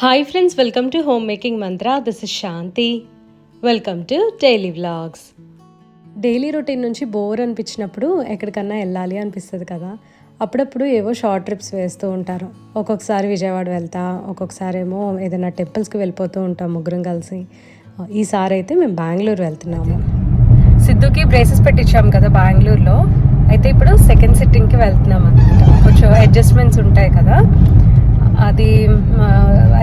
Hi friends welcome to home making Mantra this is Shanti welcome to daily vlogs daily routine నుంచి bore అనిపించినప్పుడు ఎక్కడికన్నా వెళ్ళాలి అనిపిస్తుంది కదా. అప్పుడప్పుడు ఏవో షార్ట్ ట్రిప్స్ వేస్తూ ఉంటారు. ఒక్కొక్కసారి విజయవాడ వెళ్తా ఒక్కొక్కసారి ఏమో ఏదైనా టెంపుల్స్కి వెళ్ళిపోతూ ఉంటాం ముగ్గురం కలిసి. ఈసారి అయితే మేము బెంగళూరు వెళ్తున్నాము. సిద్ధుకి బ్రేసెస్ పెట్టించాము కదా బెంగళూరులో అయితే ఇప్పుడు సెకండ్ సిట్టింగ్కి వెళ్తున్నాం అనమాట కొంచెం అడ్జస్ట్మెంట్స్ ఉంటాయి కదా. అది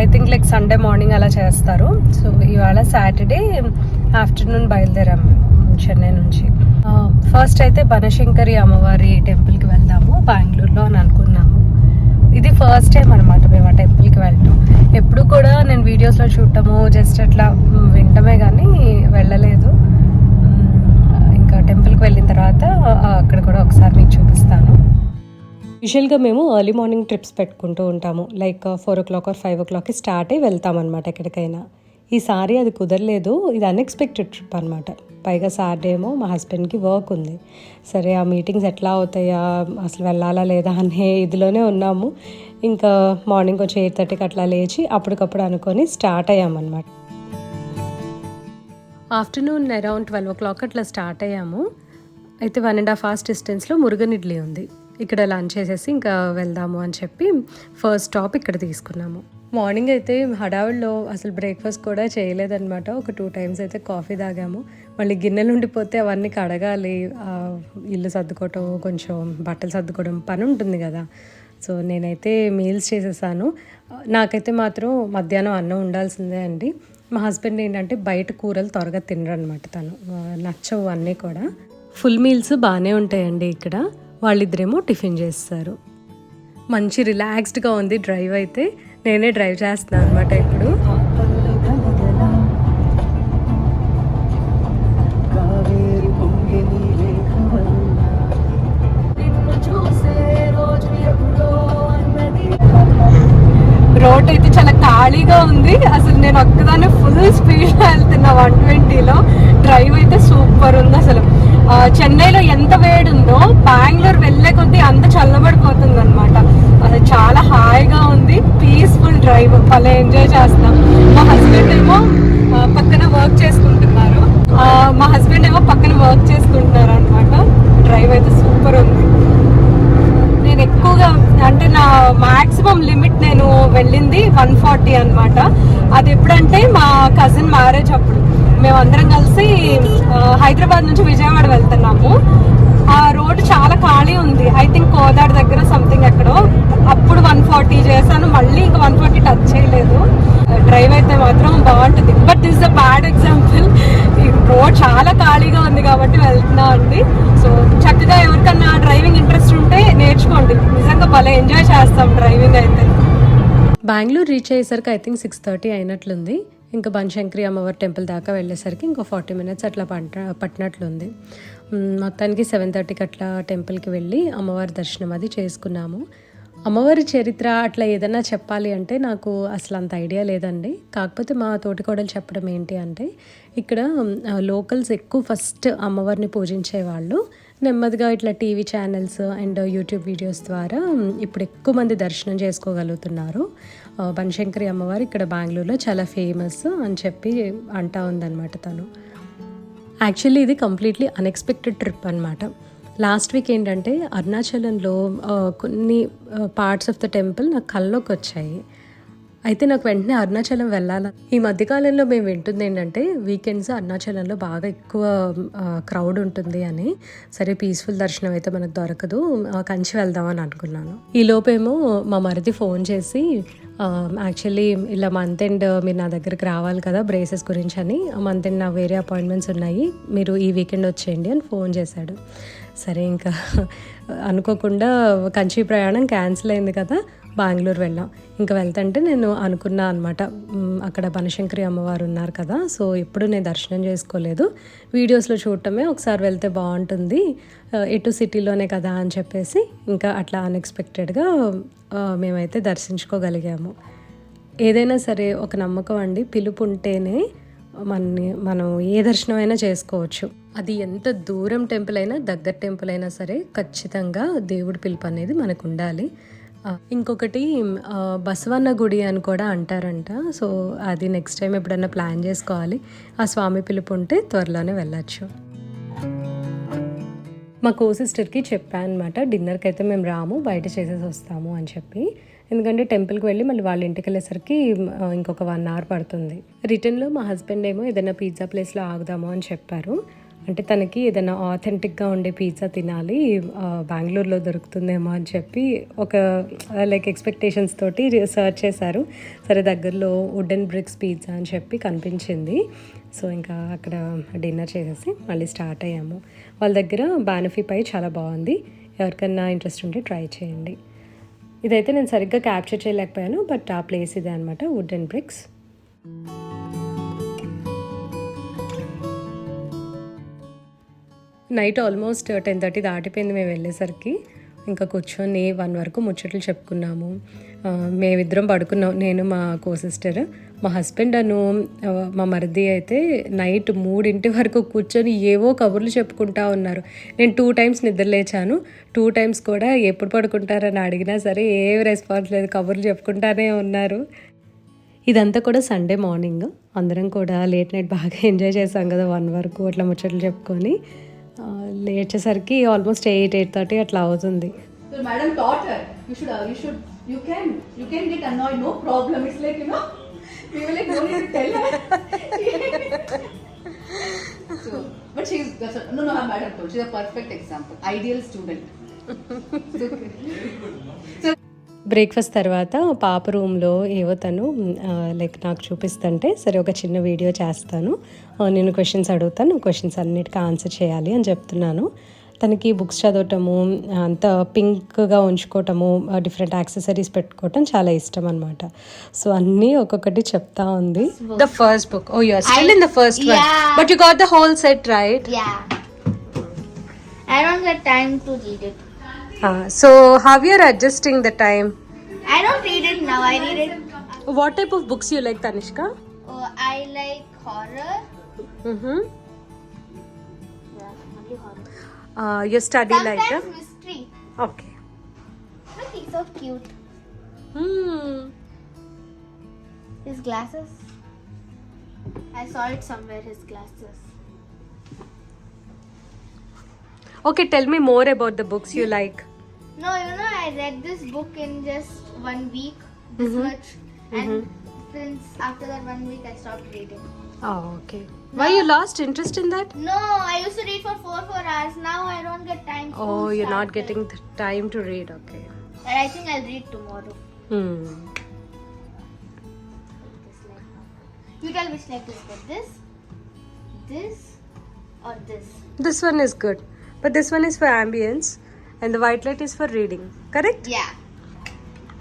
I think like Sunday morning అలా చేస్తారు. సో ఇవాళ సాటర్డే ఆఫ్టర్నూన్ బయలుదేరాము చెన్నై నుంచి. ఫస్ట్ అయితే బనశంకరి అమ్మవారి టెంపుల్కి వెళ్దాము బెంగళూరులో అని అనుకున్నాము. ఇది ఫస్ట్ టైం అనమాట మేము ఆ టెంపుల్కి వెళ్ళటం. ఎప్పుడు కూడా నేను వీడియోస్లో చూడటము జస్ట్ అట్లా వింటమే కానీ వెళ్ళలేదు. ఇంకా టెంపుల్కి వెళ్ళిన తర్వాత అక్కడ కూడా ఒకసారి మీకు చూపిస్తాను. యూజువల్గా మేము ఎర్లీ మార్నింగ్ ట్రిప్స్ పెట్టుకుంటూ ఉంటాము. Like four o'clock or five ఓ క్లాక్కి స్టార్ట్ అయ్యి వెళ్తామన్నమాట ఎక్కడికైనా. ఈసారి అది కుదరలేదు. ఇది అన్ఎక్స్పెక్టెడ్ ట్రిప్ అనమాట పైగా సాటర్డే ఏమో మా హస్బెండ్కి వర్క్ ఉంది. సరే ఆ మీటింగ్స్ ఎట్లా అవుతాయా? అసలు వెళ్ళాలా లేదా అనే ఇదిలోనే ఉన్నాము. ఇంకా మార్నింగ్ కొంచెం ఎయిట్ థర్టీకి అట్లా లేచి అప్పటికప్పుడు అనుకొని స్టార్ట్ అయ్యామన్నమాట afternoon around twelve o'clock అట్లా స్టార్ట్ అయ్యాము. అయితే వన్ అండ్ హాఫ్ అవర్స్ డిస్టెన్స్లో మురుగనిడ్లీ ఉంది. ఇక్కడ లంచ్ చేసేసి ఇంకా వెళ్దాము అని చెప్పి ఫస్ట్ స్టాప్ ఇక్కడ తీసుకున్నాము. మార్నింగ్ అయితే హడావిడిలో అసలు బ్రేక్ఫాస్ట్ కూడా చేయలేదన్నమాట. ఒక టూ టైమ్స్ అయితే కాఫీ తాగాము. మళ్ళీ గిన్నెలు ఉండిపోతే అవన్నీ కడగాలి ఇల్లు సర్దుకోవటం కొంచెం బట్టలు సర్దుకోవడం పని ఉంటుంది కదా. సో నేనైతే మీల్స్ చేసేసాను. నాకైతే మాత్రం మధ్యాహ్నం అన్నం ఉండాల్సిందే అండి. మా హస్బెండ్ ఏంటంటే బయట కూరలు త్వరగా తినరు అనమాట తను నచ్చవు అన్నీ కూడా. ఫుల్ మీల్స్ బాగానే ఉంటాయండి ఇక్కడ. వాళ్ళిద్దరేమో టిఫిన్ చేస్తారు. మంచి రిలాక్స్డ్గా ఉంది డ్రైవ్ అయితే. నేనే డ్రైవ్ చేస్తున్నాను అనమాట ఇప్పుడు. రోడ్ అయితే చాలా ఖాళీగా ఉంది. అసలు నేను ఒక్కదాన్ని ఫుల్ స్పీడ్ వెళ్తున్నా వన్ ట్వంటీలో. డ్రైవ్ అయితే సూపర్ ఉంది అసలు. చెన్నైలో ఎంత వేడి ఉందో బెంగళూరు వెళ్ళే కొద్దీ అంత చల్లబడిపోతుంది అనమాట అసలు చాలా హాయిగా ఉంది పీస్ఫుల్ డ్రైవ్ భలే ఎంజాయ్ చేస్తున్నాం మా హస్బెండ్ ఏమో ఆ, పక్కన వర్క్ చేసుకుంటున్నారు ఆ, మా హస్బెండ్ ఏమో పక్కన వర్క్ చేసుకుంటున్నారు అనమాట డ్రైవ్ అయితే సూపర్ ఉంది నేను ఎక్కువగా అంటే నా మాక్సిమం లిమిట్ నేను వెళ్ళింది వన్ ఫార్టీ అనమాట అది ఎప్పుడంటే మా కజిన్ మ్యారేజ్ అప్పుడు. మేము అందరం కలిసి హైదరాబాద్ నుంచి విజయవాడ వెళ్తున్నాము. ఆ రోడ్ చాలా ఖాళీ ఉంది. ఐ థింక్ కోదాడ దగ్గర సంథింగ్ ఎక్కడో. అప్పుడు వన్ ఫార్టీ చేశాను. మళ్ళీ ఇంకా వన్ ఫార్టీ టచ్ చేయలేదు. డ్రైవ్ అయితే మాత్రం బాగుంటుంది. But this the bad example ఈ రోడ్ చాలా ఖాళీగా ఉంది కాబట్టి వెళ్తున్నా అండి. సో చక్కగా ఎవరికన్నా డ్రైవింగ్ ఇంట్రెస్ట్ ఉంటే నేర్చుకోండి. నిజంగా భలే ఎంజాయ్ చేస్తాం డ్రైవింగ్ అయితే. బెంగళూరు రీచ్ అయ్యేసరికి ఐ థింక్ సిక్స్ థర్టీ అయినట్లుంది. ఇంకా బనశంకరి అమ్మవారి టెంపుల్ దాకా వెళ్ళేసరికి ఇంకో ఫార్టీ మినిట్స్ అట్లా పంట పట్టినట్లుంది. మొత్తానికి సెవెన్ థర్టీకి అట్లా టెంపుల్కి వెళ్ళి అమ్మవారి దర్శనం అది చేసుకున్నాము. అమ్మవారి చరిత్ర అట్లా ఏదైనా చెప్పాలి అంటే నాకు అసలు అంత ఐడియా లేదండి. కాకపోతే మా తోటికోడలు చెప్పడం ఏంటి అంటే ఇక్కడ లోకల్స్ ఎక్కువ ఫస్ట్ అమ్మవారిని పూజించేవాళ్ళు. నెమ్మదిగా ఇట్లా TV channels and YouTube videos ద్వారా ఇప్పుడు ఎక్కువ మంది దర్శనం చేసుకోగలుగుతున్నారు. బనశంకరి అమ్మవారు ఇక్కడ బెంగళూరులో చాలా ఫేమస్ అని చెప్పి అంటా ఉందన్నమాట తను. యాక్చువల్లీ ఇది కంప్లీట్లీ అన్ఎక్స్పెక్టెడ్ ట్రిప్ అనమాట లాస్ట్ వీక్ ఏంటంటే అరుణాచలంలో కొన్ని పార్ట్స్ ఆఫ్ ద టెంపుల్ నాకు కల్లోకి వచ్చాయి. అయితే నాకు వెంటనే అరుణాచలం వెళ్ళాలి? ఈ మధ్యకాలంలో మేము వింటుంది ఏంటంటే వీకెండ్స్ అరుణాచలంలో బాగా ఎక్కువ క్రౌడ్ ఉంటుంది అని. సరే పీస్ఫుల్ దర్శనం అయితే మనకు దొరకదు. కంచి వెళ్దామని అనుకున్నాను. ఈ లోపేమో మా మరిది ఫోన్ చేసి యాక్చువల్లీ ఇలా మంత్ ఎండ్ మీరు నా దగ్గరికి రావాలి కదా బ్రేసెస్ గురించి అని. మంత్ ఎండ్ నా వేరే అపాయింట్మెంట్స్ ఉన్నాయి. మీరు ఈ వీకెండ్ వచ్చేయండి అని ఫోన్ చేశాడు. సరే ఇంకా అనుకోకుండా కంచి ప్రయాణం క్యాన్సిల్ అయింది కదా. బెంగళూరు వెళ్ళాం. ఇంకా వెళ్తుంటే నేను అనుకున్నా అనమాట అక్కడ బనశంకరి అమ్మవారు ఉన్నారు కదా సో ఎప్పుడు నేను దర్శనం చేసుకోలేదు. వీడియోస్లో చూడటమే ఒకసారి వెళ్తే బాగుంటుంది ఎటు సిటీలోనే కదా అని చెప్పేసి ఇంకా అట్లా అన్ఎక్స్పెక్టెడ్గా మేమైతే దర్శించుకోగలిగాము. ఏదైనా సరే ఒక నమ్మకం అండి పిలుపు ఉంటేనే మనని మనం ఏ దర్శనమైనా చేసుకోవచ్చు. అది ఎంత దూరం టెంపుల్ అయినా దగ్గర టెంపుల్ అయినా సరే ఖచ్చితంగా దేవుడి పిలుపు అనేది మనకు ఉండాలి. ఇంకొకటి బసవన్న గుడి అని కూడా అంటారంట. సో అది నెక్స్ట్ టైం ఎప్పుడన్నా ప్లాన్ చేసుకోవాలి. ఆ స్వామి పిలుపు ఉంటే త్వరలోనే వెళ్ళచ్చు. మా కో సిస్టర్కి చెప్పాను అనమాట డిన్నర్కి అయితే మేము రాము బయట చేసేసి వస్తాము అని చెప్పి. ఎందుకంటే టెంపుల్కి వెళ్ళి మళ్ళీ వాళ్ళ ఇంటికి వెళ్ళేసరికి ఇంకొక వన్ అవర్ పడుతుంది. రిటర్న్లో మా హస్బెండ్ ఏమో ఏదైనా పిజ్జా ప్లేస్లో ఆగుదాము అని చెప్పారు. అంటే తనకి ఏదైనా ఆథెంటిక్గా ఉండే పిజ్జా తినాలి బెంగళూరులో దొరుకుతుందేమో అని చెప్పి ఒక లైక్ ఎక్స్పెక్టేషన్స్ తోటి సర్చ్ చేశారు. సరే దగ్గరలో వుడెన్ బ్రిక్స్ పిజ్జా అని చెప్పి కనిపించింది. సో ఇంకా అక్కడ డిన్నర్ చేసేసి మళ్ళీ స్టార్ట్ అయ్యాము. వాళ్ళ దగ్గర బానఫీ పై చాలా బాగుంది. ఎవరికన్నా ఇంట్రెస్ట్ ఉంటే ట్రై చేయండి. ఇదైతే నేను సరిగ్గా క్యాప్చర్ చేయలేకపోయాను బట్ ఆ ప్లేస్ ఇదే అనమాట wood and bricks night almost ten thirty దాటిపోయింది మేము వెళ్ళేసరికి. ఇంకా కూర్చొని వన్ వరకు ముచ్చట్లు చెప్పుకున్నాము. మేమిద్దరం పడుకున్నాం. నేను మా కో సిస్టర్ మా హస్బెండ్ అను మా మరిది అయితే నైట్ మూడింటి వరకు కూర్చొని ఏవో కబుర్లు చెప్పుకుంటా ఉన్నారు. నేను టూ టైమ్స్ నిద్రలేచాను టూ టైమ్స్ కూడా ఎప్పుడు పడుకుంటారని అడిగినా సరే ఏ రెస్పాన్స్ లేదు. కబుర్లు చెప్పుకుంటానే ఉన్నారు. ఇదంతా కూడా సండే మార్నింగ్. అందరం కూడా లేట్ నైట్ బాగా ఎంజాయ్ చేసాం కదా వన్ వరకు అట్లా ముచ్చట్లు చెప్పుకొని. లేచేసరికి ఆల్మోస్ట్ ఎయిట్ ఎయిట్ థర్టీ అట్లా అవుతుంది So madam taught her. You should, uh, you should, you can, you can get annoyed. No problem. It's like you know, we were like, no need to tell her. so, but she's that's a, no, no. Her madam told. She's a perfect example. Ideal student. So, so breakfast తర్వాత పాప రూమ్లో ఏవో తను like నాకు చూపిస్తుంటే సరే ఒక చిన్న వీడియో చేస్తాను. నేను క్వశ్చన్స్ అడుగుతాను క్వశ్చన్స్ అన్నిటికీ ఆన్సర్ చేయాలి అని చెప్తున్నాను. తనకి బుక్స్ చదవటము అంత పింక్గా ఉంచుకోవటము డిఫరెంట్ యాక్సెసరీస్ పెట్టుకోవటం చాలా ఇష్టం అనమాట సో అన్నీ ఒక్కొక్కటి చెప్తా ఉంది. The first book oh you are still in the first one. But you got the whole set right Yeah. I don't get time to read Uh, so how you are adjusting the time? I don't read it now. I read it. What type of books you like, Tanishka? Oh, I like horror. Mm-hmm. Yeah, only horror. Uh, your study Sometimes like? Mystery. Okay. Look, he's so cute. Hmm. His glasses. I saw it somewhere. His glasses. Okay, tell me more about the books you like. No, you know, I read this book in just one week. This Mhm. much, and since after that one week, I stopped reading. Oh, okay. Why you lost interest in that? No, I used to read for four four hours. Now I don't get time. to Oh, you're not start getting the time to read. Okay. But I think I'll read tomorrow. Hmm. This light now. You tell which light is good. This, this, or this. This one is good, but this one is for ambience, and the white light is for reading. Correct? Yeah.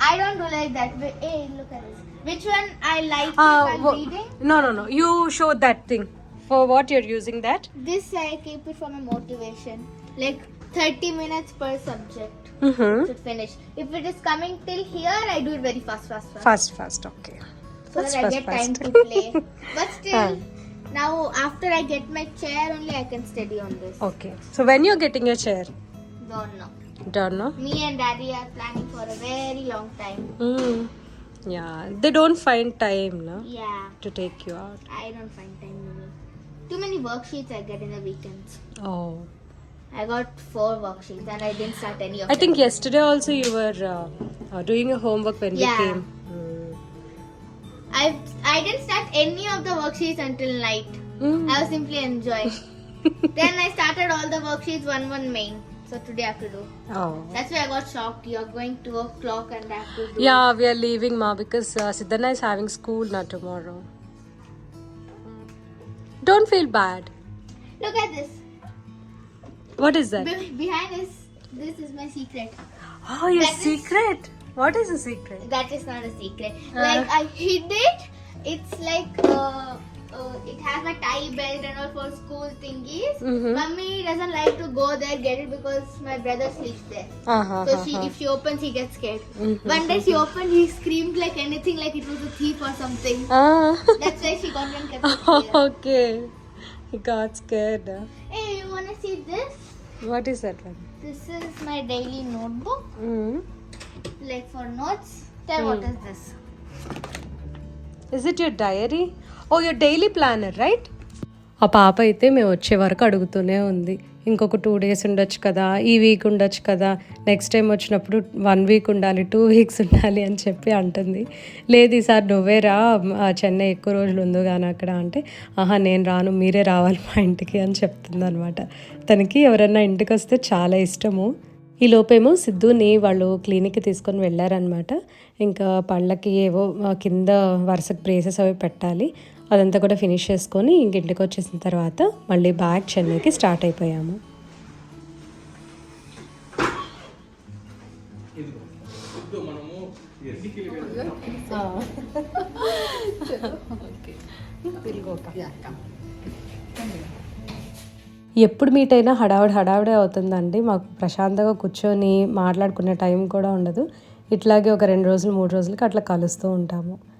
I don't do like that. Wait, Hey, look at this. Which one I like Uh, if reading? no, no, no. You show that thing. For what you're using that? This I keep it for my motivation. Like 30 minutes per subject Mm-hmm. to finish. If it is coming till here, I do it very fast, fast, fast. Fast, fast. Okay. so that I fast, get time fast. to play. But still, Ah. now after I get my chair, only I can study on this. Okay. So when you're getting your chair, Don't know. don't know. Me and daddy are planning for a very long time. Mm. Yeah, they don't find time, no, Yeah, to take you out. I don't find time to me. Too many worksheets I get in the weekends. Oh. I got four worksheets and I didn't start any of I them. think yesterday also you were uh, uh, doing your homework when Yeah. we came. Mm. I I didn't start any of the worksheets until night. Mm. I was simply enjoying. then I started all the worksheets one one main. So today I have to do. Oh. That's why I got shocked. You're going two o'clock and I have to do. Yeah, we are leaving ma because uh, Siddhana is having school now tomorrow. Don't feel bad. Look at this. What is that? Be- behind this, this is my secret. Oh, your That is- secret. What is the secret? That is not a secret. Like I hid it. It's like uh, uh, it has a tie belt and all for school thingies. Mm-hmm. Mummy doesn't like to go there get it because my brother sleeps there. Uh-huh, so she uh-huh. if she opens he gets scared. Mm-hmm. One day she mm-hmm. opened he screamed like anything like it was a thief or something. Uh-huh. That's why she got and kept it okay. He got scared. huh? Hey, you wanna see this? What is that one? This is my daily notebook. Mm-hmm. Like for notes. Tell what hmm. is this? Is it your diary? Oh your daily planner right ఆ పాప అయితే మేము వచ్చే వరకు అడుగుతూనే ఉంది. ఇంకొక two days ఉండొచ్చు కదా ఈ వీక్ ఉండొచ్చు కదా నెక్స్ట్ టైం వచ్చినప్పుడు వన్ వీక్ ఉండాలి టూ వీక్స్ ఉండాలి అని చెప్పి అంటుంది. లేదు ఈసారి నువ్వే రా చెన్నై ఎక్కువ రోజులు ఉందో కానీ అక్కడ అంటే ఆహా నేను రాను మీరే రావాలి మా ఇంటికి అని చెప్తుంది అనమాట తనకి ఎవరన్నా ఇంటికి వస్తే చాలా ఇష్టము. ఈ లోపేమో సిద్ధుని వాళ్ళు క్లినిక్కి తీసుకొని వెళ్ళారనమాట ఇంకా పళ్ళకి ఏవో కింద వరుసకు బ్రేసెస్ అవి పెట్టాలి. అదంతా కూడా ఫినిష్ చేసుకొని ఇంక ఇంటికి వచ్చేసిన తర్వాత మళ్ళీ బ్యాక్ చెన్నైకి స్టార్ట్ అయిపోయాము. ఎప్పుడు మీట్ అయినా హడావిడి హడావిడే అవుతుందండి. మాకు ప్రశాంతంగా కూర్చొని మాట్లాడుకునే టైం కూడా ఉండదు. ఇట్లాగే ఒక రెండు రోజులు మూడు రోజులకి అట్లా కలుస్తూ ఉంటాము.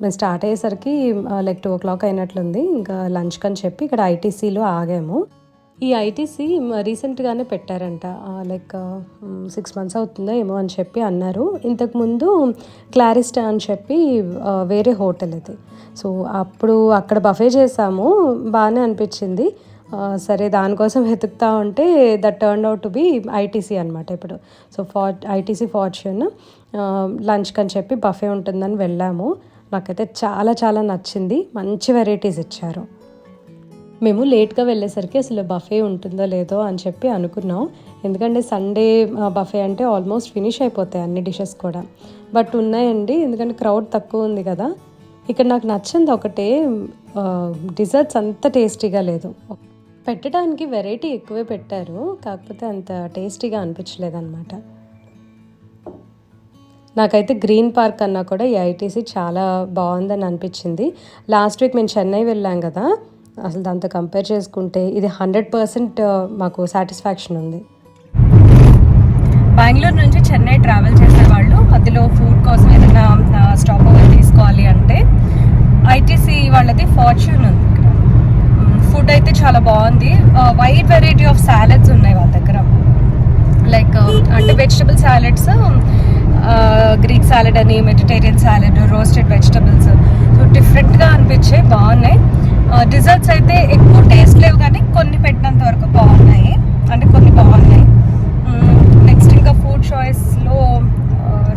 మేము స్టార్ట్ అయ్యేసరికి లైక్ టూ ఓ క్లాక్ అయినట్లుంది. ఇంకా లంచ్ కని చెప్పి ఇక్కడ ఐటీసీలో ఆగాము. ఈ ఐటీసీ రీసెంట్గానే పెట్టారంట. లైక్ సిక్స్ మంత్స్ అవుతుందో ఏమో అని చెప్పి అన్నారు. ఇంతకుముందు క్లారిస్టా అని చెప్పి వేరే హోటల్ అది సో అప్పుడు అక్కడ బఫే చేసాము. బాగానే అనిపించింది. సరే దానికోసం వెతుకుతా ఉంటే that turn out to be ITC అనమాట ఇప్పుడు. సో ఫార్ ఐటీసీ ఫార్చ్యూన్ లంచ్కి అని చెప్పి బఫే ఉంటుందని వెళ్ళాము. నాకైతే చాలా చాలా నచ్చింది. మంచి వెరైటీస్ ఇచ్చారు. మేము లేట్గా వెళ్ళేసరికి అసలు బఫే ఉంటుందో లేదో అని చెప్పి అనుకున్నాం. ఎందుకంటే సండే బఫే అంటే ఆల్మోస్ట్ ఫినిష్ అయిపోతాయి అన్ని డిషెస్ కూడా. బట్ ఉన్నాయండి. ఎందుకంటే క్రౌడ్ తక్కువ ఉంది కదా. ఇక్కడ నాకు నచ్చింది ఒకటే డిజర్ట్స్ అంత టేస్టీగా లేదు. పెట్టడానికి వెరైటీ ఎక్కువే పెట్టారు. కాకపోతే అంత టేస్టీగా అనిపించలేదు అనమాట నాకైతే గ్రీన్ పార్క్ అన్నా కూడా ఈ ఐటీసీ చాలా బాగుందని అనిపించింది. లాస్ట్ వీక్ మేము చెన్నై వెళ్ళాం కదా అసలు దాంతో కంపేర్ చేసుకుంటే ఇది హండ్రెడ్ పర్సెంట్ మాకు సాటిస్ఫాక్షన్ ఉంది. బెంగళూరు నుంచి చెన్నై ట్రావెల్ చేసే వాళ్ళు మధ్యలో ఫుడ్ కోసం ఏదైనా స్టాప్ ఓవర్ తీసుకోవాలి అంటే ఐటీసీ వాళ్ళది ఫార్చ్యూన్ ఉంది ఇక్కడ. ఫుడ్ అయితే చాలా బాగుంది. వైడ్ వెరైటీ ఆఫ్ సాలెడ్స్ ఉన్నాయి వాళ్ళ దగ్గర. లైక్ అంటే వెజిటబుల్ సాలెడ్స్ గ్రీక్ సాలెడ్ అని Mediterranean salad roasted vegetables so డిఫరెంట్గా అనిపించే బాగున్నాయి. డిజర్ట్స్ అయితే ఎక్కువ టేస్ట్ లేవు కానీ కొన్ని పెట్టినంత వరకు బాగున్నాయి. అంటే కొన్ని బాగున్నాయి. నెక్స్ట్ ఇంకా ఫుడ్ చాయిస్లో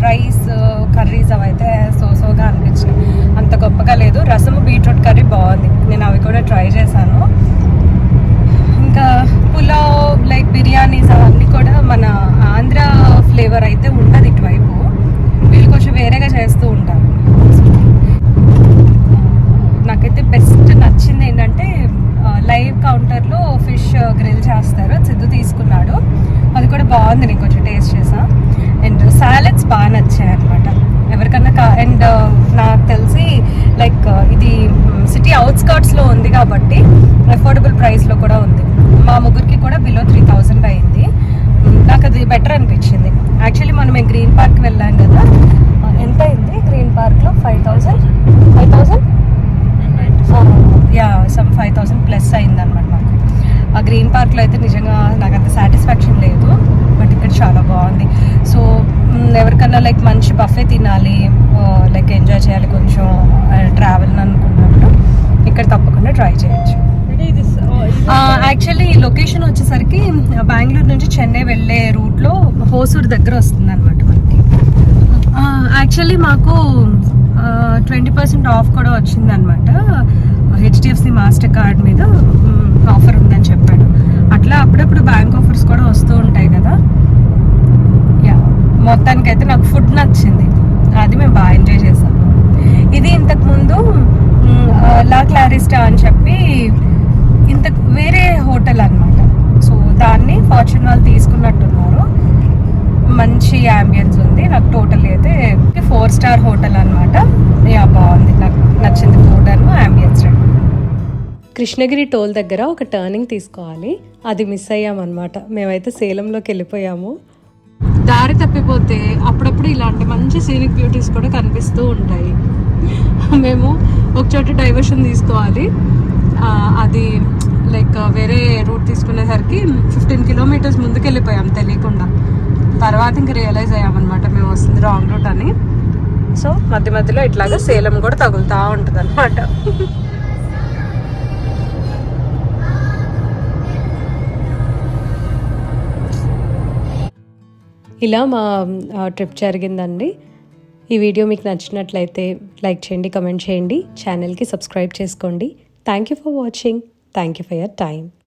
రైస్ కర్రీస్ అవైతే సో సోగా అనిపించాయి అంత గొప్పగా లేదు. రసము బీట్రూట్ కర్రీ బాగుంది. నేను అవి కూడా ట్రై చేశాను. ఇంకా పులావ్ లైక్ బిర్యానీస్ అవన్నీ కూడా మన ఆంధ్ర ఫ్లేవర్ అయితే ఉండదు ఇటువైపు వీళ్ళు కొంచెం వేరేగా చేస్తూ ఉంటారు నాకైతే బెస్ట్ నచ్చింది ఏంటంటే లైవ్ కౌంటర్లో ఫిష్ గ్రిల్ చేస్తారు అది సిద్ధు తీసుకున్నాడు అది కూడా బాగుంది నేను కొంచెం టేస్ట్ చేసా అండ్ సాలెడ్స్ బాగా నచ్చాయి అనమాట ఎవరికన్నా కా అండ్ నాకు తెలిసి లైక్ ఇది సిటీ అవుట్స్కర్ట్స్లో ఉంది కాబట్టి అఫోర్డబుల్ ప్రైస్లో కూడా ఉంది మా ముగ్గురికి కూడా బిలో త్రీ థౌజండ్ అయింది మ్, నాకు అది బెటర్ అనిపించింది యాక్చువల్లీ మనం గ్రీన్ పార్క్ వెళ్ళాం కదా. ఎంత అయింది? గ్రీన్ పార్క్లో five thousand five thousand yeah some five thousand plus అయింది అనమాట మాకు. ఆ గ్రీన్ పార్క్లో అయితే నిజంగా నాకు అంత సాటిస్ఫాక్షన్ లేదు బట్ ఇక్కడ చాలా బాగుంది. సో ఎవరికన్నా లైక్ మంచి బఫే తినాలి లైక్ ఎంజాయ్ చేయాలి కొంచెం ట్రావెల్ అనుకున్నప్పుడు ఇక్కడ తప్పకుండా ట్రై చేయొచ్చు. యాక్చువల్లీ లొకేషన్ వచ్చేసరికి బెంగళూరు నుంచి చెన్నై వెళ్ళే రూట్లో హోసూర్ దగ్గర వస్తుంది అనమాట యాక్చువల్లీ మాకు ట్వంటీ పర్సెంట్ ఆఫ్ కూడా వచ్చింది అనమాట హెచ్డిఎఫ్సి మాస్టర్ కార్డ్ మీద ఆఫర్ ఉందని చెప్పాడు. అట్లా అప్పుడప్పుడు బ్యాంక్ ఆఫర్స్ కూడా వస్తూ ఉంటాయి కదా. యా మొత్తానికి అయితే నాకు ఫుడ్ నచ్చింది. అది మేము బాగా ఎంజాయ్ చేసాము ఇది ఇంతకుముందు లా క్లారిస్టా అని చెప్పి ఇంత వేరే హోటల్ అనమాట సో దాన్ని ఫార్చ్యూన్ వాళ్ళు తీసుకున్నట్టున్నారు. మంచి అంబియన్స్ ఉంది. నాకు టోటల్ అయితే ఫోర్ స్టార్ హోటల్ అనమాట యా బాగుంది. నాకు నచ్చింది ఫుడ్ అను అంబియన్స్ రెండు. కృష్ణగిరి టోల్ దగ్గర ఒక టర్నింగ్ తీసుకోవాలి. అది మిస్ అయ్యామన్నమాట. మేమైతే సేలంలోకి వెళ్ళిపోయాము. దారి తప్పిపోతే అప్పుడప్పుడు ఇలాంటి మంచి సీనిక్ బ్యూటీస్ కూడా కనిపిస్తూ ఉంటాయి. మేము ఒక చోట డైవర్షన్ తీసుకోవాలి. అది లైక్ వేరే రూట్ తీసుకునేసరికి ఫిఫ్టీన్ కిలోమీటర్స్ ముందుకు వెళ్ళిపోయాం తెలియకుండా. తర్వాత ఇంక రియలైజ్ అయ్యామన్నమాట మేము వస్తుంది రాంగ్ రూట్ అని. సో మధ్య మధ్యలో ఇట్లాగా సేలం కూడా తగులుతూ ఉంటుంది అనమాట ఇలా మా ట్రిప్ జరిగిందండి. ఈ వీడియో మీకు నచ్చినట్లయితే లైక్ చేయండి కమెంట్ చేయండి ఛానల్కి సబ్స్క్రైబ్ చేసుకోండి. Thank you for watching thank you for your time